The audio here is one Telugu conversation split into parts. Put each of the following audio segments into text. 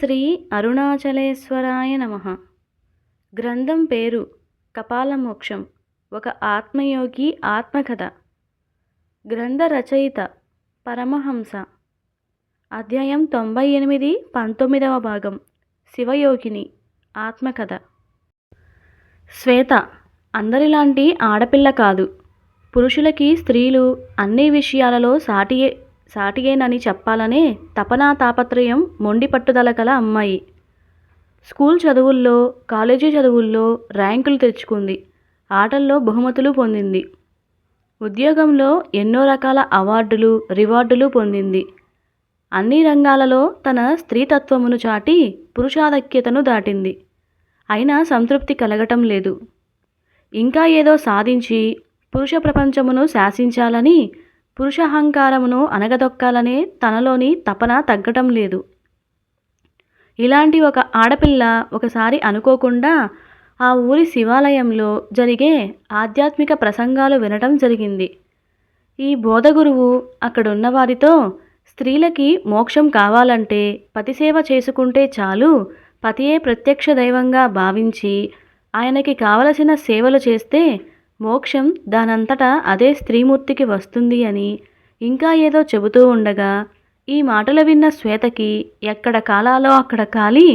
శ్రీ అరుణాచలేశ్వరాయ నమ. గ్రంథం పేరు కపాలమోక్షం ఒక ఆత్మయోగి ఆత్మకథ. గ్రంథ రచయిత పరమహంస. అధ్యాయం తొంభై ఎనిమిది పంతొమ్మిదవ భాగం శివయోగిని ఆత్మకథ. శ్వేత అందరిలాంటి ఆడపిల్ల కాదు. పురుషులకి స్త్రీలు అన్ని విషయాలలో సాటియే సాటియేనని చెప్పాలనే తపనా తాపత్రయం మొండి పట్టుదల కల అమ్మాయి. స్కూల్ చదువుల్లో కాలేజీ చదువుల్లో ర్యాంకులు తెచ్చుకుంది. ఆటల్లో బహుమతులు పొందింది. ఉద్యోగంలో ఎన్నో రకాల అవార్డులు రివార్డులు పొందింది. అన్ని రంగాలలో తన స్త్రీతత్వమును చాటి పురుషాధిక్యతను దాటింది. అయినా సంతృప్తి కలగటం లేదు. ఇంకా ఏదో సాధించి పురుష ప్రపంచమును శాసించాలని పురుషహంకారమును అనగదొక్కాలనే తనలోని తపన తగ్గటం లేదు. ఇలాంటి ఒక ఆడపిల్ల ఒకసారి అనుకోకుండా ఆ ఊరి శివాలయంలో జరిగే ఆధ్యాత్మిక ప్రసంగాలు వినటం జరిగింది. ఈ బోధగురువు అక్కడున్న వారితో స్త్రీలకి మోక్షం కావాలంటే పతిసేవ చేసుకుంటే చాలు పతియే ప్రత్యక్ష దైవంగా భావించి ఆయనకి కావలసిన సేవలు చేస్తే మోక్షం దానంతటా అదే స్త్రీమూర్తికి వస్తుంది అని ఇంకా ఏదో చెబుతూ ఉండగా ఈ మాటలు విన్న శ్వేతకి ఎక్కడ కాలాలో అక్కడ కాలి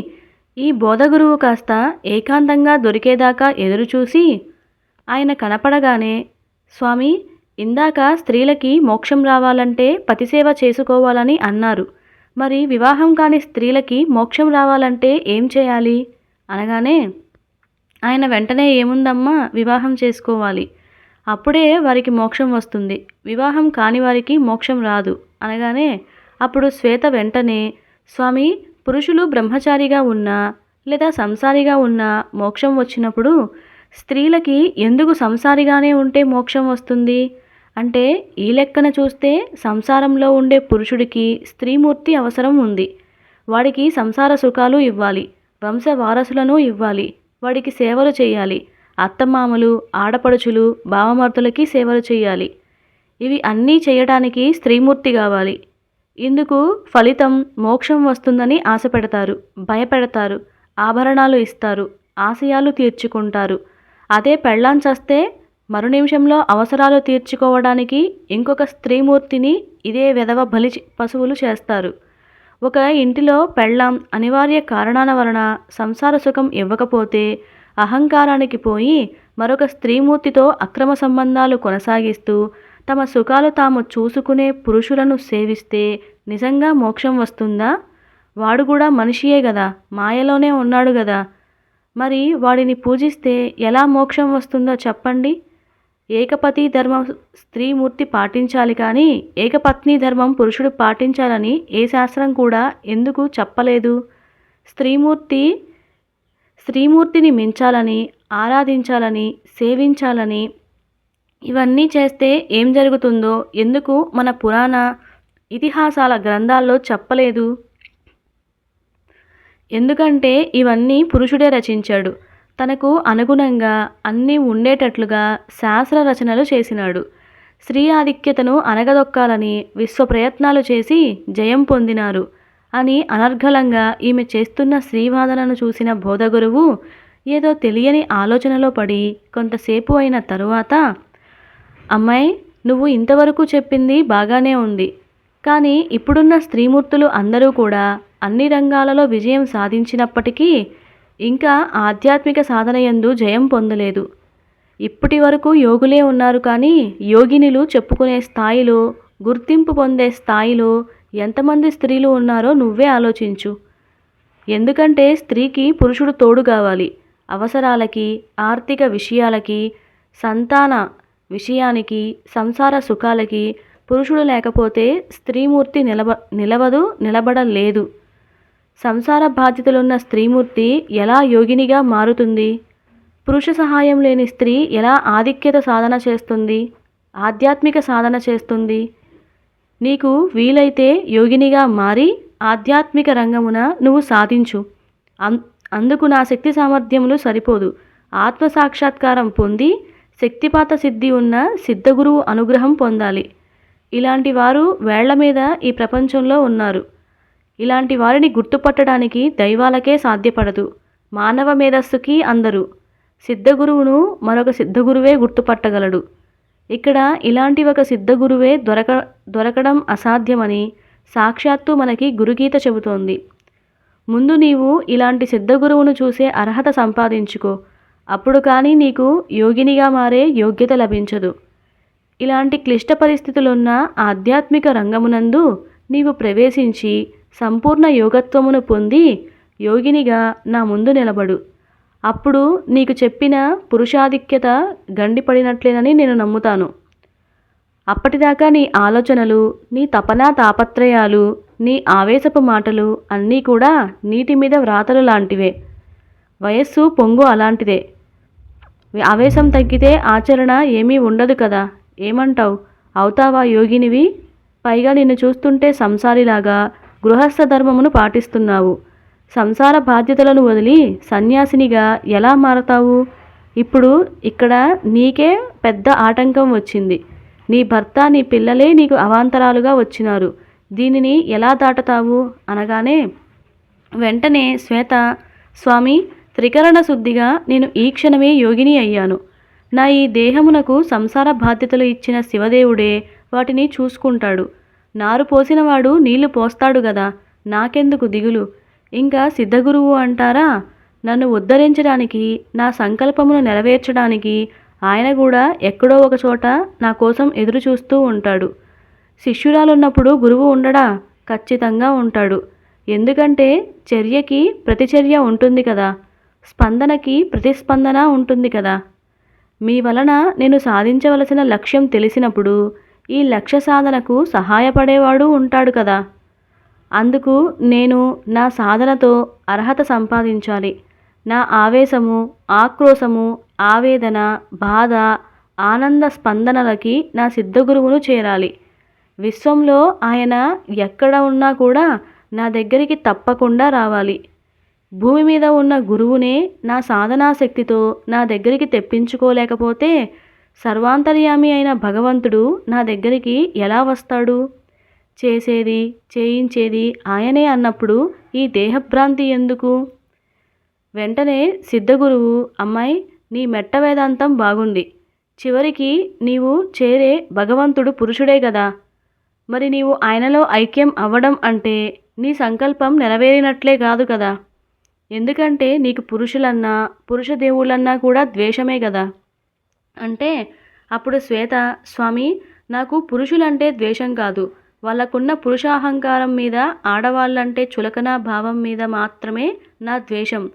ఈ బోధగురువు కాస్త ఏకాంతంగా దొరికేదాకా ఎదురుచూసి ఆయన కనపడగానే స్వామి ఇందాక స్త్రీలకి మోక్షం రావాలంటే పతిసేవ చేసుకోవాలని అన్నారు. మరి వివాహం కాని స్త్రీలకి మోక్షం రావాలంటే ఏం చేయాలి? అనగానే ఆయన వెంటనే ఏముందమ్మా? వివాహం చేసుకోవాలి. అప్పుడే వారికి మోక్షం వస్తుంది. వివాహం కాని వారికి మోక్షం రాదు. అనగానే అప్పుడు శ్వేత వెంటనే స్వామి పురుషులు బ్రహ్మచారిగా ఉన్నా లేదా సంసారిగా ఉన్నా మోక్షం వచ్చినప్పుడు స్త్రీలకి ఎందుకు సంసారిగానే ఉంటే మోక్షం వస్తుంది? అంటే ఈ లెక్కన చూస్తే సంసారంలో ఉండే పురుషుడికి స్త్రీమూర్తి అవసరం ఉంది. వాడికి సంసార సుఖాలు ఇవ్వాలి. వంశ వారసులను ఇవ్వాలి. వాడికి సేవలు చేయాలి. అత్తమామలు ఆడపడుచులు భావమర్తులకి సేవలు చేయాలి. ఇవి అన్నీ చేయడానికి స్త్రీమూర్తి కావాలి. ఇందుకు ఫలితం మోక్షం వస్తుందని ఆశపెడతారు భయపెడతారు ఆభరణాలు ఇస్తారు ఆశయాలు తీర్చుకుంటారు. అదే పెళ్ళాం చస్తే మరు నిమిషంలో అవసరాలు తీర్చుకోవడానికి ఇంకొక స్త్రీమూర్తిని ఇదే విధవ బలి పశువులు చేస్తారు. ఒక ఇంటిలో పెళ్ళాం అనివార్య కారణాల వలన సంసార సుఖం ఇవ్వకపోతే అహంకారానికి పోయి మరొక స్త్రీమూర్తితో అక్రమ సంబంధాలు కొనసాగిస్తూ తమ సుఖాలు తాము చూసుకునే పురుషులను సేవిస్తే నిజంగా మోక్షం వస్తుందా? వాడు కూడా మనిషియే కదా మాయలోనే ఉన్నాడు కదా మరి వాడిని పూజిస్తే ఎలా మోక్షం వస్తుందో చెప్పండి? ఏకపతి ధర్మం స్త్రీమూర్తి పాటించాలి కానీ ఏకపత్ని ధర్మం పురుషుడు పాటించాలని ఏ శాస్త్రం కూడా ఎందుకు చెప్పలేదు? స్త్రీమూర్తి స్త్రీమూర్తిని మించాలని ఆరాధించాలని సేవించాలని ఇవన్నీ చేస్తే ఏం జరుగుతుందో ఎందుకు మన పురాణ ఇతిహాసాల గ్రంథాల్లో చెప్పలేదు? ఎందుకంటే ఇవన్నీ పురుషుడే రచించాడు. తనకు అనుగుణంగా అన్నీ ఉండేటట్లుగా శాస్త్ర రచనలు చేసినాడు. స్త్రీ ఆధిక్యతను అనగదొక్కాలని విశ్వ ప్రయత్నాలు చేసి జయం పొందినారు అని అనర్ఘలంగా ఈమె చేస్తున్న శ్రీవాదనను చూసిన బోధగురువు ఏదో తెలియని ఆలోచనలో పడి కొంతసేపు అయిన తరువాత అమ్మాయి నువ్వు ఇంతవరకు చెప్పింది బాగానే ఉంది. కానీ ఇప్పుడున్న స్త్రీమూర్తులు అందరూ కూడా అన్ని రంగాలలో విజయం సాధించినప్పటికీ ఇంకా ఆధ్యాత్మిక సాధన ఎందు జయం పొందలేదు. ఇప్పటి వరకు యోగులే ఉన్నారు కానీ యోగినులు చెప్పుకునే స్థాయిలో గుర్తింపు పొందే స్థాయిలో ఎంతమంది స్త్రీలు ఉన్నారో నువ్వే ఆలోచించు. ఎందుకంటే స్త్రీకి పురుషుడు తోడు కావాలి. అవసరాలకి ఆర్థిక విషయాలకి సంతాన విషయానికి సంసార సుఖాలకి పురుషుడు లేకపోతే స్త్రీమూర్తి నిలబ నిలవదు నిలబడలేదు. సంసార బాధ్యతలున్న స్త్రీమూర్తి ఎలా యోగినిగా మారుతుంది? పురుష సహాయం లేని స్త్రీ ఎలా ఆధిక్యత సాధన చేస్తుంది? ఆధ్యాత్మిక సాధన చేస్తుంది? నీకు వీలైతే యోగినిగా మారి ఆధ్యాత్మిక రంగమున నువ్వు సాధించు. అం అందుకు నా శక్తి సామర్థ్యములు సరిపోదు. ఆత్మ సాక్షాత్కారం పొంది శక్తిపాత సిద్ధి ఉన్న సిద్ధగురువు అనుగ్రహం పొందాలి. ఇలాంటి వారు వేళ్ళ మీద ఈ ప్రపంచంలో ఉన్నారు. ఇలాంటి వారిని గుర్తుపట్టడానికి దైవాలకే సాధ్యపడదు. మానవ మేధస్సుకి అందరు. సిద్ధగురువును మరొక సిద్ధగురువే గుర్తుపట్టగలడు. ఇక్కడ ఇలాంటి ఒక సిద్ధగురువే దొరక దొరకడం అసాధ్యమని సాక్షాత్తు మనకి గురుగీత చెబుతోంది. ముందు నీవు ఇలాంటి సిద్ధగురువును చూసే అర్హత సంపాదించుకో. అప్పుడు కానీ నీకు యోగినిగా మారే యోగ్యత లభించదు. ఇలాంటి క్లిష్ట పరిస్థితులున్న ఆధ్యాత్మిక రంగమునందు నీవు ప్రవేశించి సంపూర్ణ యోగత్వమును పొంది యోగినిగా నా ముందు నిలబడు. అప్పుడు నీకు చెప్పిన పురుషాధిక్యత గండిపడినట్లేనని నేను నమ్ముతాను. అప్పటిదాకా నీ ఆలోచనలు నీ తపనా తాపత్రయాలు నీ ఆవేశపు మాటలు అన్నీ కూడా నీటి మీద వ్రాతలు లాంటివే. వయస్సు పొంగు అలాంటిదే. ఆవేశం తగ్గితే ఆచరణ ఏమీ ఉండదు కదా? ఏమంటావు? అవుతావా యోగినివి? పైగా నిన్ను చూస్తుంటే సంసారిలాగా గృహస్థ ధర్మమును పాటిస్తున్నావు. సంసార బాధ్యతలను వదిలి సన్యాసినిగా ఎలా మారతావు? ఇప్పుడు ఇక్కడ నీకే పెద్ద ఆటంకం వచ్చింది. నీ భర్త నీ పిల్లలే నీకు అవాంతరాలుగా వచ్చినారు. దీనిని ఎలా దాటతావు? అనగానే వెంటనే శ్వేత స్వామి త్రికరణ శుద్ధిగా నేను ఈ క్షణమే యోగిని అయ్యాను. నా ఈ దేహమునకు సంసార బాధ్యతలు ఇచ్చిన శివదేవుడే వాటిని చూసుకుంటాడు. నారు పోసినవాడు నీళ్ళు పోస్తాడు గదా నాకెందుకు దిగులు? ఇంకా సిద్ధగురువు అంటారా? నన్ను ఉద్ధరించడానికి నా సంకల్పమును నెరవేర్చడానికి ఆయన కూడా ఎక్కడో ఒక చోట నా కోసం ఎదురు చూస్తూ ఉంటాడు. శిష్యురాలున్నప్పుడు గురువు ఉండడా? ఖచ్చితంగా ఉంటాడు. ఎందుకంటే చర్యకి ప్రతిచర్య ఉంటుంది కదా స్పందనకి ప్రతిస్పందన ఉంటుంది కదా. మీ వలన నేను సాధించవలసిన లక్ష్యం తెలిసినప్పుడు ఈ లక్ష్య సాధనకు సహాయపడేవాడు ఉంటాడు కదా. అందుకు నేను నా సాధనతో అర్హత సంపాదించాలి. నా ఆవేశము ఆక్రోశము ఆవేదన బాధ ఆనంద స్పందనలకి నా సిద్ధగురువును చేరాలి. విశ్వంలో ఆయన ఎక్కడ ఉన్నా కూడా నా దగ్గరికి తప్పకుండా రావాలి. భూమి మీద ఉన్న గురువునే నా సాధనాశక్తితో నా దగ్గరికి తెప్పించుకోలేకపోతే సర్వాంతర్యామి అయిన భగవంతుడు నా దగ్గరికి ఎలా వస్తాడు? చేసేది చేయించేది ఆయనే అన్నప్పుడు ఈ దేహభ్రాంతి ఎందుకు? వెంటనే సిద్ధగురువు అమ్మాయి నీ మెట్ట వేదాంతం బాగుంది. చివరికి నీవు చేరే భగవంతుడు పురుషుడే కదా మరి నీవు ఆయనలో ఐక్యం అవ్వడం అంటే నీ సంకల్పం నెరవేరినట్లే కాదు కదా. ఎందుకంటే నీకు పురుషులన్నా పురుష దేవుళ్ళన్నా కూడా ద్వేషమే కదా అంటే అప్పుడు శ్వేత స్వామి నాకు పురుషులంటే ద్వేషం కాదు. వాళ్ళకున్న పురుషాహంకారం మీద ఆడవాళ్ళంటే చులకన భావం మీద మాత్రమే నా ద్వేషం.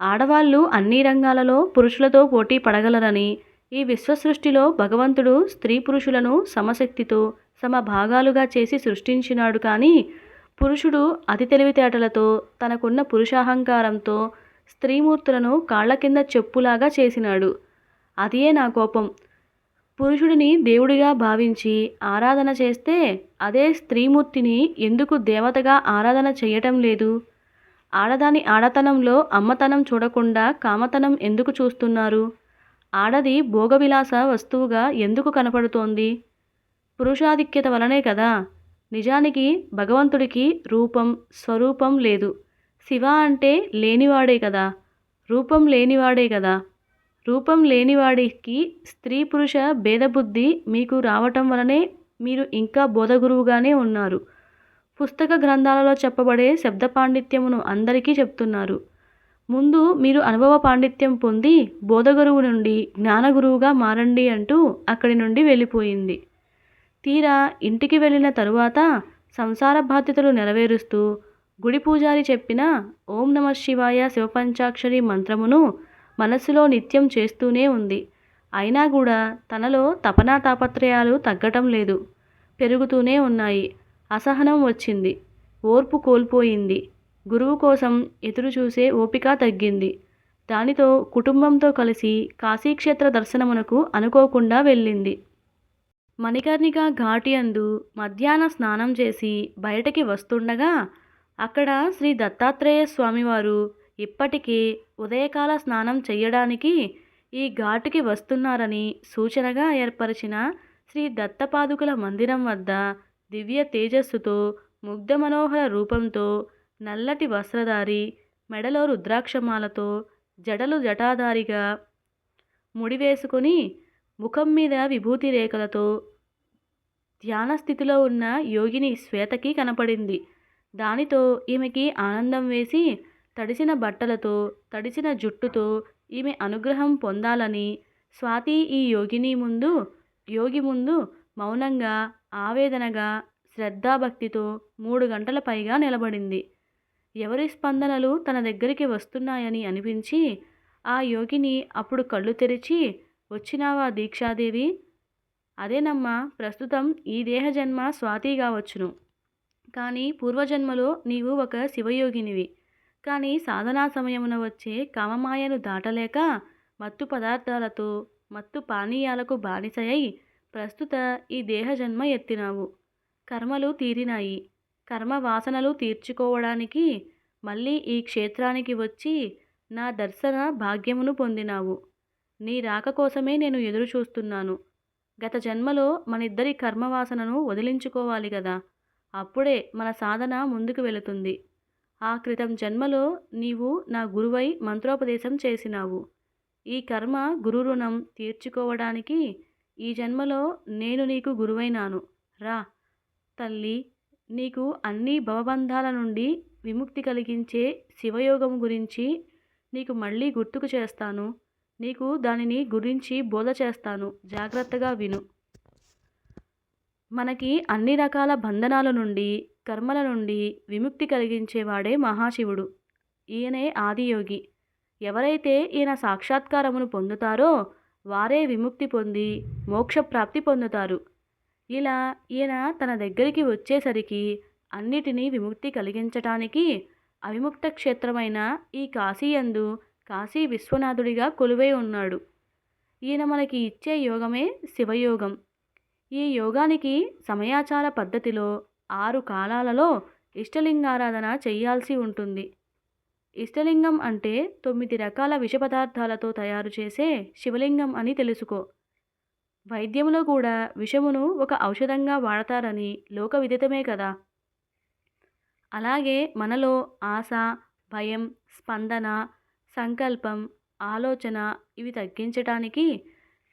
ఆడవాళ్ళు అన్ని రంగాలలో పురుషులతో పోటీ పడగలరని ఈ విశ్వసృష్టిలో భగవంతుడు స్త్రీ పురుషులను సమశక్తితో సమ భాగాలుగా చేసి సృష్టించినాడు కానీ పురుషుడు అతి తెలివితేటలతో తనకున్న పురుషాహంకారంతో స్త్రీమూర్తులను కాళ్ళ కింద చెప్పులాగా చేసినాడు. అదే నా కోపం. పురుషుడిని దేవుడిగా భావించి ఆరాధన చేస్తే అదే స్త్రీమూర్తిని ఎందుకు దేవతగా ఆరాధన చేయటం లేదు? ఆడదాని ఆడతనంలో అమ్మతనం చూడకుండా కామతనం ఎందుకు చూస్తున్నారు? ఆడది భోగవిలాస వస్తువుగా ఎందుకు కనపడుతోంది? పురుషాధిక్యత వలనే కదా. నిజానికి భగవంతుడికి రూపం స్వరూపం లేదు. శివ అంటే లేనివాడే కదా. రూపం లేనివాడే కదా. రూపం లేనివాడికి స్త్రీ పురుష భేదబుద్ధి మీకు రావటం వలనే మీరు ఇంకా బోధగురువుగానే ఉన్నారు. పుస్తక గ్రంథాలలో చెప్పబడే శబ్ద పాండిత్యమును అందరికీ చెప్తున్నారు. ముందు మీరు అనుభవ పాండిత్యం పొంది బోధగురువు నుండి జ్ఞానగురువుగా మారండి అంటూ అక్కడి నుండి వెళ్ళిపోయింది. తీరా ఇంటికి వెళ్ళిన తరువాత సంసార బాధ్యతలు నెరవేరుస్తూ గుడి పూజారి చెప్పిన ఓం నమ శివాయ శివపంచాక్షరి మంత్రమును మనసులో నిత్యం చేస్తూనే ఉంది. అయినా కూడా తనలో తపనా తాపత్రయాలు తగ్గటం లేదు. పెరుగుతూనే ఉన్నాయి. అసహనం వచ్చింది. ఓర్పు కోల్పోయింది. గురువు కోసం ఎదురు చూసే ఓపిక తగ్గింది. దానితో కుటుంబంతో కలిసి కాశీక్షేత్ర దర్శనమునకు అనుకోకుండా వెళ్ళింది. మణికర్ణిక ఘాటి అందు మధ్యాహ్న స్నానం చేసి బయటకి వస్తుండగా అక్కడ శ్రీ దత్తాత్రేయ స్వామివారు ఇప్పటికీ ఉదయకాల స్నానం చేయడానికి ఈ ఘాటుకి వస్తున్నారని సూచనగా ఏర్పరిచిన శ్రీ దత్తపాదుకుల మందిరం వద్ద దివ్య తేజస్సుతో ముగ్ధ మనోహర రూపంతో నల్లటి వస్త్రధారి మెడలో రుద్రాక్షమాలతో జడలు జటాధారిగా ముడివేసుకొని ముఖం మీద విభూతి రేఖలతో ధ్యాన స్థితిలో ఉన్న యోగిని శ్వేతకి కనపడింది. దానితో ఈమెకి ఆనందం వేసి తడిసిన బట్టలతో తడిసిన జుట్టుతో ఈమె అనుగ్రహం పొందాలని స్వాతి ఈ యోగిని ముందు యోగి ముందు మౌనంగా ఆవేదనగా శ్రద్ధాభక్తితో మూడు గంటల పైగా నిలబడింది. ఎవరి స్పందనలు తన దగ్గరికి వస్తున్నాయని అనిపించి ఆ యోగిని అప్పుడు కళ్ళు తెరిచి వచ్చినావా దీక్షాదేవి? అదేనమ్మా ప్రస్తుతం ఈ దేహ జన్మ స్వాతి కావచ్చును. కానీ పూర్వజన్మలో నీవు ఒక శివయోగినివి. కానీ సాధనా సమయమున వచ్చే కామమాయను దాటలేక మత్తు పదార్థాలతో మత్తు పానీయాలకు బానిసయ్యి ప్రస్తుత ఈ దేహజన్మ ఎత్తినావు. కర్మలు తీరినాయి. కర్మ వాసనలు తీర్చుకోవడానికి మళ్ళీ ఈ క్షేత్రానికి వచ్చి నా దర్శన భాగ్యమును పొందినావు. నీ రాక కోసమే నేను ఎదురు చూస్తున్నాను గత జన్మలో మనిద్దరి కర్మవాసనను వదిలించుకోవాలి కదా అప్పుడే మన సాధన ముందుకు వెళుతుంది. ఆ క్రితం జన్మలో నీవు నా గురువై మంత్రోపదేశం చేసినావు. ఈ కర్మ గురు రుణం తీర్చుకోవడానికి ఈ జన్మలో నేను నీకు గురువైనాను. రా. తల్లి నీకు అన్ని భవబంధాల నుండి విముక్తి కలిగించే శివయోగం గురించి నీకు మళ్ళీ గుర్తుకు చేస్తాను. నీకు దానిని గురించి బోధ చేస్తాను. జాగ్రత్తగా విను. మనకి అన్ని రకాల బంధనాల నుండి కర్మల నుండి విముక్తి కలిగించేవాడే మహాశివుడు. ఈయనే ఆదియోగి. ఎవరైతే ఈయన సాక్షాత్కారమును పొందుతారో వారే విముక్తి పొంది మోక్షప్రాప్తి పొందుతారు. ఇలా ఈయన తన దగ్గరికి వచ్చేసరికి అన్నిటినీ విముక్తి కలిగించటానికి అవిముక్త క్షేత్రమైన ఈ కాశీయందు కాశీ విశ్వనాథుడిగా కొలువై ఉన్నాడు. ఈయన మనకి ఇచ్చే యోగమే శివయోగం. ఈ యోగానికి సమయాచార పద్ధతిలో ఆరు కాలాలలో ఇష్టలింగారాధన చేయాల్సి ఉంటుంది. ఇష్టలింగం అంటే తొమ్మిది రకాల విష పదార్థాలతో తయారు చేసే శివలింగం అని తెలుసుకో. వైద్యంలో కూడా విషమును ఒక ఔషధంగా వాడతారని లోక విదితమే కదా. అలాగే మనలో ఆశ భయం స్పందన సంకల్పం ఆలోచన ఇవి తగ్గించటానికి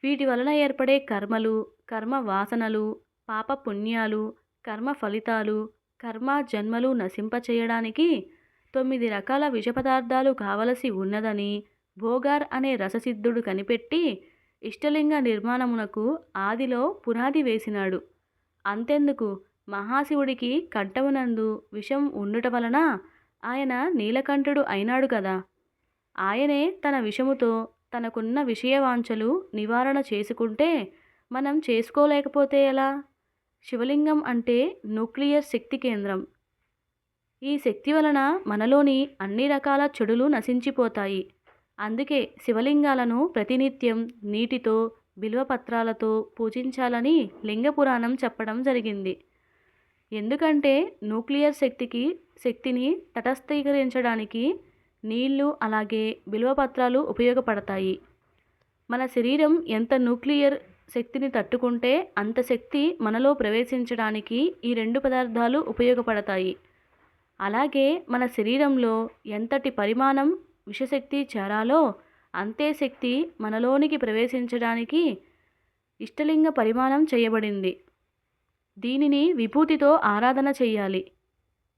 వీటి వలన ఏర్పడే కర్మలు కర్మ వాసనలు పాప పుణ్యాలు కర్మ ఫలితాలు కర్మ జన్మలు నశింపచేయడానికి తొమ్మిది రకాల విష పదార్థాలు కావలసి ఉన్నదని భోగార్ అనే రససిద్ధుడు కనిపెట్టి ఇష్టలింగ నిర్మాణమునకు ఆదిలో పునాది వేసినాడు. అంతెందుకు? మహాశివుడికి కంఠమునందు విషం ఉండుట వలన ఆయన నీలకంఠుడు అయినాడు కదా. ఆయనే తన విషముతో తనకున్న విషయవాంఛలు నివారణ చేసుకుంటే మనం చేసుకోలేకపోతే ఎలా? శివలింగం అంటే న్యూక్లియర్ శక్తి కేంద్రం. ఈ శక్తి వలన మనలోని అన్ని రకాల చెడులు నశించిపోతాయి. అందుకే శివలింగాలను ప్రతినిత్యం నీటితో బిల్వపత్రాలతో పూజించాలని లింగ పురాణం చెప్పడం జరిగింది. ఎందుకంటే న్యూక్లియర్ శక్తికి శక్తిని తటస్థీకరించడానికి నీళ్ళు అలాగే బిల్వపత్రాలు ఉపయోగపడతాయి. మన శరీరం ఎంత న్యూక్లియర్ శక్తిని తట్టుకుంటే అంత శక్తి మనలో ప్రవేశించడానికి ఈ రెండు పదార్థాలు ఉపయోగపడతాయి. అలాగే మన శరీరంలో ఎంతటి పరిమాణం విషశక్తి చేరాలో అంతే శక్తి మనలోనికి ప్రవేశించడానికి ఇష్టలింగ పరిమాణం చేయబడింది. దీనిని విభూతితో ఆరాధన చేయాలి.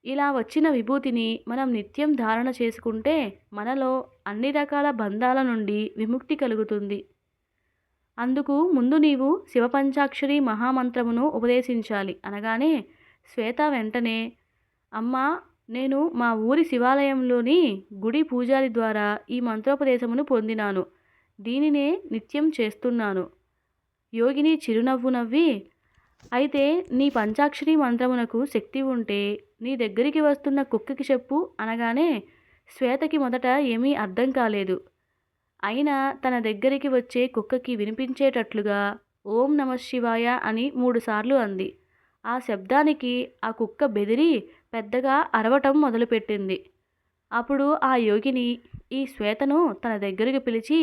ఇలా వచ్చిన విభూతిని మనం నిత్యం ధారణ చేసుకుంటే మనలో అన్ని రకాల బంధాల నుండి విముక్తి కలుగుతుంది. అందుకు ముందు నీవు శివపంచాక్షరి మహామంత్రమును ఉపదేశించాలి. అనగానే శ్వేత వెంటనే అమ్మా నేను మా ఊరి శివాలయంలోని గుడి పూజారి ద్వారా ఈ మంత్రోపదేశమును పొందినాను. దీనినే నిత్యం చేస్తున్నాను. యోగిని చిరునవ్వు నవ్వి అయితే నీ పంచాక్షరి మంత్రమునకు శక్తి ఉంటే నీ దగ్గరికి వస్తున్న కుక్కకి చెప్పు అనగానే శ్వేతకి మొదట ఏమీ అర్థం కాలేదు. అయినా తన దగ్గరికి వచ్చే కుక్కకి వినిపించేటట్లుగా ఓం నమ శివాయ అని మూడుసార్లు అంది. ఆ శబ్దానికి ఆ కుక్క బెదిరి పెద్దగా అరవటం మొదలుపెట్టింది. అప్పుడు ఆ యోగిని ఈ శ్వేతను తన దగ్గరికి పిలిచి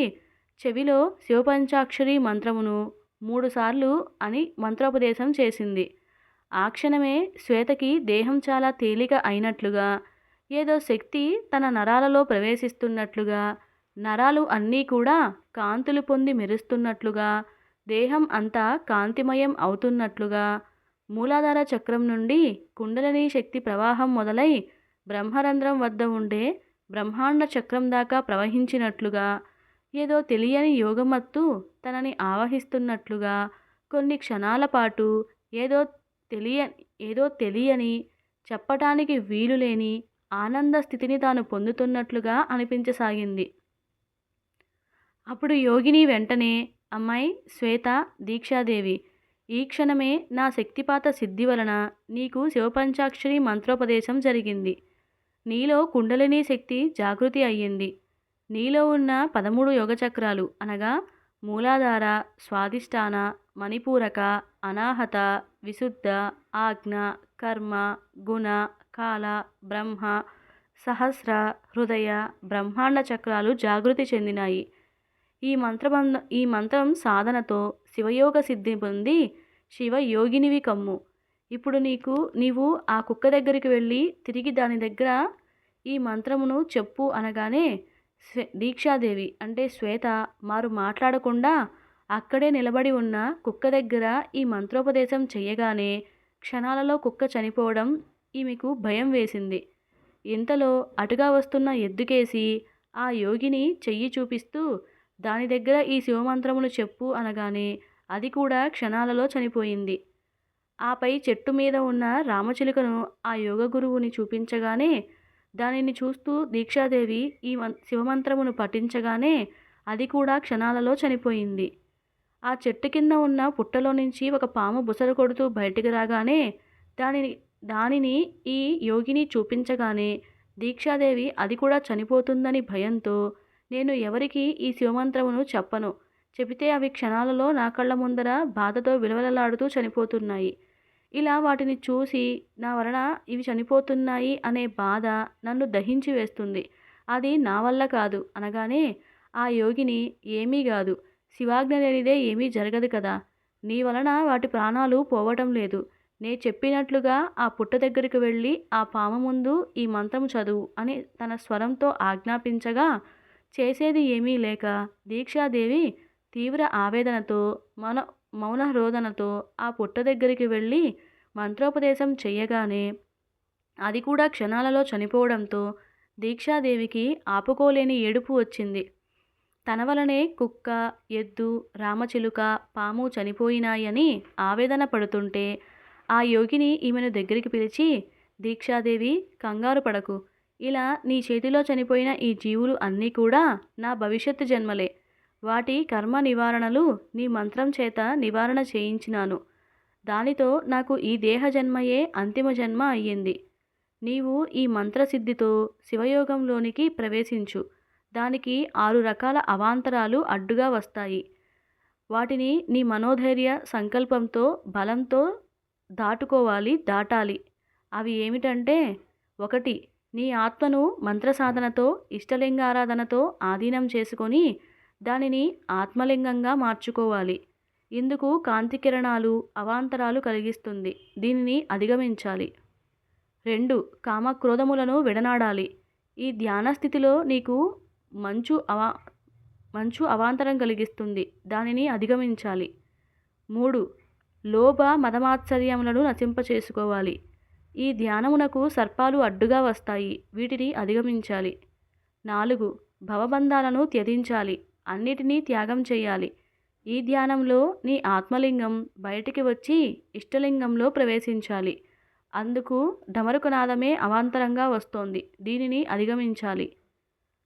చెవిలో శివపంచాక్షరి మంత్రమును మూడుసార్లు అని మంత్రోపదేశం చేసింది. ఆ క్షణమే శ్వేతకి దేహం చాలా తేలిక అయినట్లుగా ఏదో శక్తి తన నరాలలో ప్రవేశిస్తున్నట్లుగా నరాలు అన్నీ కూడా కాంతులు పొంది మెరుస్తున్నట్లుగా దేహం అంతా కాంతిమయం అవుతున్నట్లుగా. మూలాధార చక్రం నుండి కుండలిని శక్తి ప్రవాహం మొదలై బ్రహ్మరంధ్రం వద్ద ఉండే బ్రహ్మాండ చక్రం దాకా ప్రవహించినట్లుగా ఏదో తెలియని యోగమత్తు తనని ఆవహిస్తున్నట్లుగా. కొన్ని క్షణాల పాటు ఏదో తెలియ ఏదో తెలియని చెప్పటానికి వీలులేని ఆనంద స్థితిని తాను పొందుతున్నట్లుగా అనిపించసాగింది. అప్పుడు యోగిని వెంటనే అమ్మాయి శ్వేత దీక్షాదేవి ఈ క్షణమే నా శక్తిపాత సిద్ధి వలన నీకు శివపంచాక్షరి మంత్రోపదేశం జరిగింది. నీలో కుండలిని శక్తి జాగృతి అయ్యింది. నీలో ఉన్న పదమూడు యోగచక్రాలు అనగా మూలాధార స్వాదిష్టాన మణిపూరక అనాహత విశుద్ధ ఆజ్ఞ కర్మ గుణ కాల బ్రహ్మ సహస్ర హృదయ బ్రహ్మాండ చక్రాలు జాగృతి చెందినాయి. ఈ మంత్రబంధ ఈ మంత్రం సాధనతో శివయోగ సిద్ధి పొంది శివయోగినివి కమ్ము. ఇప్పుడు నీకు నీవు ఆ కుక్క దగ్గరికి వెళ్ళి తిరిగి దాని దగ్గర ఈ మంత్రమును చెప్పు అనగానే దీక్షాదేవి అంటే శ్వేత మారు మాట్లాడకుండా అక్కడే నిలబడి ఉన్న కుక్క దగ్గర ఈ మంత్రోపదేశం చేయగానే క్షణాలలో కుక్క చనిపోవడం ఈమెకు భయం వేసింది. ఇంతలో అటుగా వస్తున్న ఎద్దుకేసి ఆ యోగిని చెయ్యి చూపిస్తూ దాని దగ్గర ఈ శివమంత్రములు చెప్పు అనగానే అది కూడా క్షణాలలో చనిపోయింది. ఆపై చెట్టు మీద ఉన్న రామచిలుకను ఆ యోగ గురువుని చూపించగానే దానిని చూస్తూ దీక్షాదేవి ఈ శివమంత్రమును పఠించగానే అది కూడా క్షణాలలో చనిపోయింది. ఆ చెట్టు కింద ఉన్న పుట్టలో నుంచి ఒక పాము బుసలు కొడుతూ బయటికి రాగానే దానిని దానిని ఈ యోగిని చూపించగానే దీక్షాదేవి అది కూడా చనిపోతుందని భయంతో నేను ఎవరికి ఈ శివమంత్రమును చెప్పను. చెబితే అవి క్షణాలలో నా కళ్ళ ముందర బాధతో విలవలలాడుతూ చనిపోతున్నాయి. ఇలా వాటిని చూసి నా వలన ఇవి చనిపోతున్నాయి అనే బాధ నన్ను దహించి వేస్తుంది. అది నా వల్ల కాదు అనగానే ఆ యోగిని ఏమీ కాదు. శివాజ్ఞ లేనిదే ఏమీ జరగదు కదా. నీ వలన వాటి ప్రాణాలు పోవటం లేదు. నే చెప్పినట్లుగా ఆ పుట్ట దగ్గరికి వెళ్ళి ఆ పాము ముందు ఈ మంత్రం చదువు అని తన స్వరంతో ఆజ్ఞాపించగా చేసేది ఏమీ లేక దీక్షాదేవి తీవ్ర ఆవేదనతో మన మౌన రోదనతో ఆ పుట్ట దగ్గరికి వెళ్ళి మంత్రోపదేశం చెయ్యగానే అది కూడా క్షణాలలో చనిపోవడంతో దీక్షాదేవికి ఆపుకోలేని ఏడుపు వచ్చింది. తన వలనే కుక్క ఎద్దు రామచిలుక పాము చనిపోయినాయని ఆవేదన పడుతుంటే ఆ యోగిని ఈమెను దగ్గరికి పిలిచి దీక్షాదేవి కంగారు పడకు. ఇలా నీ చేతిలో చనిపోయిన ఈ జీవులు అన్నీ కూడా నా భవిష్యత్తు జన్మలే. వాటి కర్మ నివారణలు నీ మంత్రం చేత నివారణ చేయించినాను. దానితో నాకు ఈ దేహ జన్మయే అంతిమ జన్మ అయ్యింది. నీవు ఈ మంత్రసిద్ధితో శివయోగంలోనికి ప్రవేశించు. దానికి ఆరు రకాల అవాంతరాలు అడ్డుగా వస్తాయి. వాటిని నీ మనోధైర్య సంకల్పంతో బలంతో దాటుకోవాలి దాటాలి. అవి ఏమిటంటే ఒకటి నీ ఆత్మను మంత్ర సాధనతో ఇష్టలింగారాధనతో ఆధీనం చేసుకొని దానిని ఆత్మలింగంగా మార్చుకోవాలి. ఇందుకు కాంతి కిరణాలు అవాంతరాలు కలిగిస్తుంది. దీనిని అధిగమించాలి. రెండు కామక్రోధములను విడనాడాలి. ఈ ధ్యాన స్థితిలో నీకు మంచు అవా మంచు అవాంతరం కలిగిస్తుంది. దానిని అధిగమించాలి. మూడు లోభ మదమాత్సర్యములను నశింపచేసుకోవాలి. ఈ ధ్యానమునకు సర్పాలు అడ్డుగా వస్తాయి. వీటిని అధిగమించాలి. నాలుగు. భవబంధాలను త్యజించాలి. అన్నిటినీ త్యాగం చేయాలి. ఈ ధ్యానంలో నీ ఆత్మలింగం బయటికి వచ్చి ఇష్టలింగంలో ప్రవేశించాలి. అందుకు డమరుకనాదమే అవాంతరంగా వస్తోంది. దీనిని అధిగమించాలి.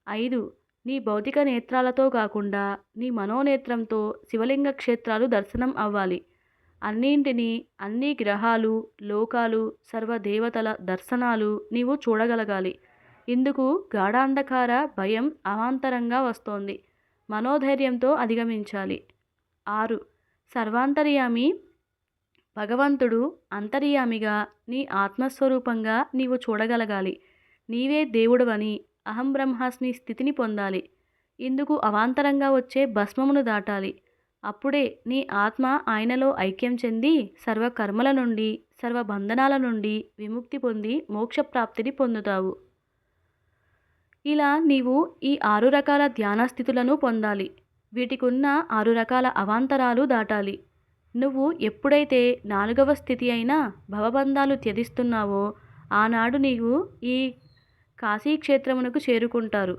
ఐదు. నీ భౌతిక నేత్రాలతో కాకుండా నీ మనోనేత్రంతో శివలింగ క్షేత్రాలు దర్శనం అవ్వాలి. అన్నింటినీ అన్ని గ్రహాలు లోకాలు సర్వదేవతల దర్శనాలు నీవు చూడగలగాలి. ఇందుకు గాఢాంధకార భయం అవాంతరంగా వస్తోంది. మనోధైర్యంతో అధిగమించాలి. ఆరు. సర్వాంతర్యామి భగవంతుడు అంతర్యామిగా నీ ఆత్మస్వరూపంగా నీవు చూడగలగాలి. నీవే దేవుడవని అహం బ్రహ్మాస్మి స్థితిని పొందాలి. ఇందుకు అవాంతరంగా వచ్చే భస్మమును దాటాలి. అప్పుడే నీ ఆత్మ ఆయనలో ఐక్యం చెంది సర్వకర్మల నుండి సర్వ బంధనాల నుండి విముక్తి పొంది మోక్షప్రాప్తిని పొందుతావు. ఇలా నీవు ఈ ఆరు రకాల ధ్యానస్థితులను పొందాలి. వీటికున్న ఆరు రకాల అవాంతరాలు దాటాలి. నువ్వు ఎప్పుడైతే నాలుగవ స్థితి అయిన భవబంధాలు త్యజిస్తున్నావో ఆనాడు నీవు ఈ కాశీక్షేత్రమునకు చేరుకుంటారు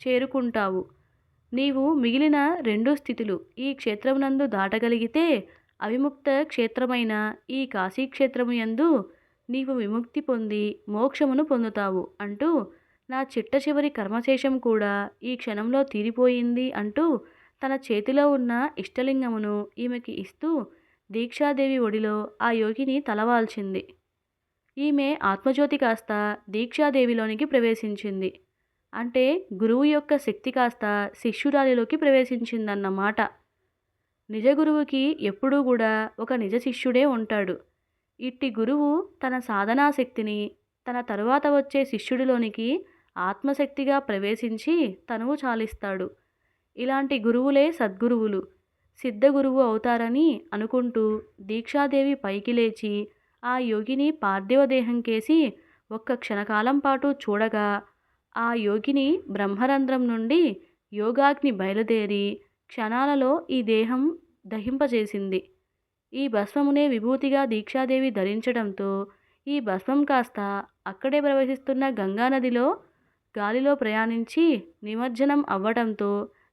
చేరుకుంటావు. నీవు మిగిలిన రెండు స్థితులు ఈ క్షేత్రమునందు దాటగలిగితే అవిముక్త క్షేత్రమైన ఈ కాశీక్షేత్రము యందు నీవు విముక్తి పొంది మోక్షమును పొందుతావు అంటూ నా చిట్ట చివరి కర్మశేషం కూడా ఈ క్షణంలో తీరిపోయింది అంటూ తన చేతిలో ఉన్న ఇష్టలింగమును ఈమెకి ఇస్తూ దీక్షాదేవి ఒడిలో ఆ యోగిని తలవాల్చింది. ఈమె ఆత్మజ్యోతి కాస్త దీక్షాదేవిలోనికి ప్రవేశించింది. అంటే గురువు యొక్క శక్తి కాస్త శిష్యురాలిలోకి ప్రవేశించిందన్నమాట. నిజ గురువుకి ఎప్పుడూ కూడా ఒక నిజ శిష్యుడే ఉంటాడు. ఇట్టి గురువు తన సాధనా శక్తిని తన తరువాత వచ్చే శిష్యుడిలోనికి ఆత్మశక్తిగా ప్రవేశించి తనువు చాలిస్తాడు. ఇలాంటి గురువులే సద్గురువులు. సిద్ధగురువు అవుతారని అనుకుంటూ దీక్షాదేవి పైకి లేచి ఆ యోగిని పార్థివ కేసి ఒక్క క్షణకాలం పాటు చూడగా ఆ యోగిని బ్రహ్మరంధ్రం నుండి యోగాగ్ని బయలుదేరి క్షణాలలో ఈ దేహం దహింపజేసింది. ఈ భస్మమునే విభూతిగా దీక్షాదేవి ధరించడంతో ఈ భస్మం కాస్త అక్కడే ప్రవహిస్తున్న గంగానదిలో గాలిలో ప్రయాణించి నిమజ్జనం అవ్వడంతో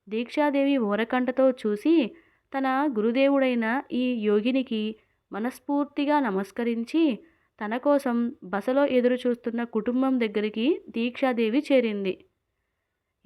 దీక్షాదేవి ఓరకంటతో చూసి తన గురుదేవుడైన ఈ యోగినికి మనస్ఫూర్తిగా నమస్కరించి తన కోసం బసలో ఎదురు చూస్తున్న కుటుంబం దగ్గరికి దీక్షాదేవి చేరింది.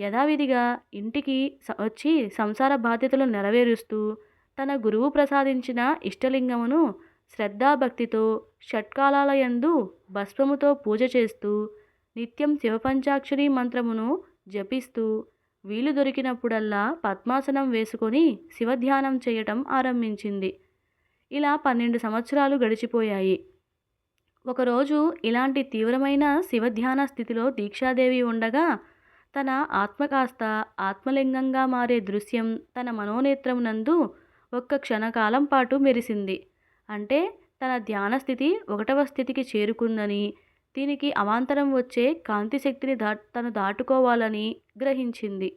యథావిధిగా ఇంటికి వచ్చి సంసార బాధ్యతలు నెరవేరుస్తూ తన గురువు ప్రసాదించిన ఇష్టలింగమును శ్రద్ధాభక్తితో షట్కాలాలయందు భస్మముతో పూజ చేస్తూ నిత్యం శివపంచాక్షరి మంత్రమును జపిస్తూ వీలు దొరికినప్పుడల్లా పద్మాసనం వేసుకొని శివధ్యానం చేయటం ఆరంభించింది. ఇలా పన్నెండు సంవత్సరాలు గడిచిపోయాయి. ఒకరోజు ఇలాంటి తీవ్రమైన శివధ్యాన స్థితిలో దీక్షాదేవి ఉండగా తన ఆత్మ కాస్త ఆత్మలింగంగా మారే దృశ్యం తన మనోనేత్రమునందు ఒక్క క్షణకాలం పాటు మెరిసింది. అంటే తన ధ్యాన స్థితి ఒకటవ స్థితికి చేరుకుందని దీనికి అవాంతరం వచ్చే కాంతి శక్తిని దా తను దాటుకోవాలని గ్రహించింది.